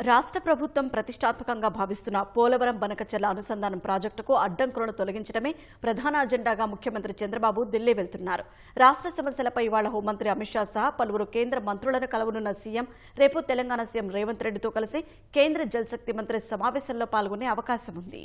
రాష్ట్ర ప్రభుత్వం ప్రతిష్టాత్మకంగా భావిస్తున్న పోలవరం బనకచెల్ల అనుసంధానం ప్రాజెక్టుకు అడ్డంకులను తొలగించడమే ప్రధాన అజెండాగా ముఖ్యమంత్రి చంద్రబాబు ఢిల్లీ వెళ్తున్నారు. రాష్ట్ర సమస్యలపై ఇవాళ హోంమంత్రి అమిత్ షా సహా పలువురు కేంద్ర మంత్రులను కలవనున్న సీఎం రేపు తెలంగాణ సీఎం రేవంత్ రెడ్డితో కలిసి కేంద్ర జలశక్తి మంత్రి సమావేశంలో పాల్గొనే అవకాశం ఉంది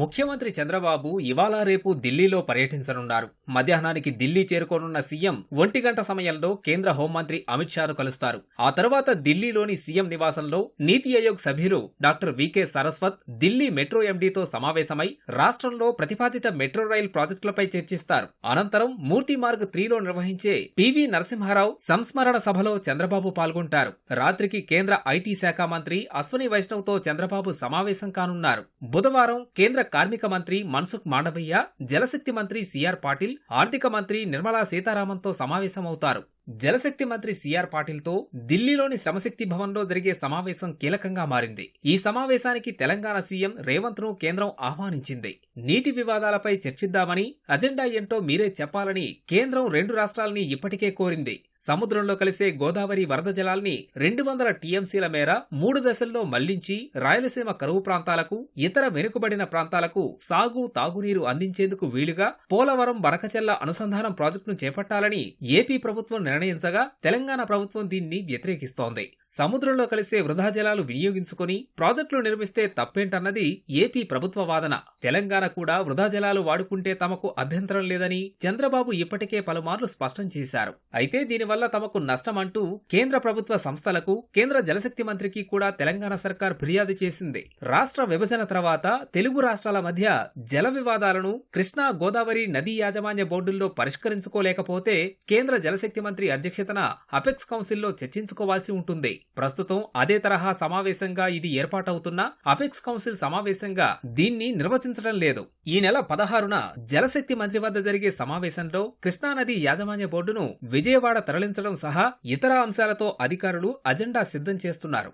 ముఖ్యమంత్రి చంద్రబాబు ఇవాళ రేపు ఢిల్లీలో పర్యటించనున్నారు. మధ్యాహ్నానికి ఢిల్లీ చేరుకోనున్న సీఎం ఒంటి గంట సమయంలో కేంద్ర హోంమంత్రి అమిత్ షాను కలుస్తారు. ఆ తర్వాత ఢిల్లీలోని సీఎం నివాసంలో నీతి ఆయోగ్ సభ్యులు doctor VK Saraswat Delhi metro ఎండీతో సమావేశమై రాష్ట్రంలో ప్రతిపాదిత మెట్రో రైల్ ప్రాజెక్టులపై చర్చిస్తారు. అనంతరం మూర్తి మార్గ్ త్రీలో నిర్వహించే పివి నరసింహారావు సంస్మరణ సభలో చంద్రబాబు పాల్గొంటారు. రాత్రికి కేంద్ర ఐటీ శాఖ మంత్రి అశ్వని వైష్ణవ్తో చంద్రబాబు సమావేశం కానున్నారు. బుధవారం కేంద్ర కార్మిక మంత్రి మన్సుఖ్ మాండవయ్య జలశక్తి మంత్రి సిఆర్ పాటిల్ ఆర్థిక మంత్రి నిర్మలా సీతారామన్తో సమావేశమవుతారు. జలశక్తి మంత్రి సిఆర్ పాటిల్తో ఢిల్లీలోని శ్రమశక్తి భవన్లో జరిగే సమావేశం కీలకంగా మారింది. ఈ సమావేశానికి తెలంగాణ సీఎం రేవంత్ను కేంద్రం ఆహ్వానించింది. నీటి వివాదాలపై చర్చిద్దామని అజెండా ఏంటో మీరే చెప్పాలని కేంద్రం రెండు రాష్ట్రాలని ఇప్పటికే కోరింది. సముద్రంలో కలిసే గోదావరి వరద జలాల్ని రెండు వందల టీఎంసీల మేర మూడు దశల్లో మళ్ళించి రాయలసీమ కరువు ప్రాంతాలకు ఇతర వెనుకబడిన ప్రాంతాలకు సాగు తాగునీరు అందించేందుకు వీలుగా పోలవరం బనకచెల్ల అనుసంధానం ప్రాజెక్టును చేపట్టాలని ఏపీ ప్రభుత్వం నిర్ణయించగా తెలంగాణ ప్రభుత్వం దీన్ని వ్యతిరేకిస్తోంది. సముద్రంలో కలిసే వృధా జలాలు వినియోగించుకుని ప్రాజెక్టులు నిర్మిస్తే తప్పేంటన్నది ఏపీ ప్రభుత్వ వాదన. తెలంగాణ కూడా వృధా జలాలు వాడుకుంటే తమకు అభ్యంతరం లేదని చంద్రబాబు ఇప్పటికే పలుమార్లు స్పష్టం చేశారు. అయితే దీనివల్ల తమకు నష్టమంటూ కేంద్ర ప్రభుత్వ సంస్థలకు కేంద్ర జలశక్తి మంత్రికి కూడా తెలంగాణ సర్కార్ ఫిర్యాదు చేసింది. రాష్ట్ర విభజన తర్వాత తెలుగు రాష్ట్రాల మధ్య జల వివాదాలను కృష్ణా గోదావరి నదీ యాజమాన్య బోర్డుల్లో పరిష్కరించుకోలేకపోతే కేంద్ర జలశక్తి మంత్రి అధ్యక్షతన అపెక్స్ కౌన్సిల్లో చర్చించుకోవాల్సి ఉంటుంది. ప్రస్తుతం అదే తరహా సమావేశంగా ఇది ఏర్పాటవుతున్న అపెక్స్ కౌన్సిల్ సమావేశంగా దీన్ని నిర్వచించడం లేదు. ఈ నెల పదహారున జలశక్తి మంత్రి వద్ద జరిగే సమావేశంలో కృష్ణానది యాజమాన్య బోర్డును విజయవాడ తరలించడం సహా ఇతర అంశాలతో అధికారులు అజెండా సిద్ధం చేస్తున్నారు.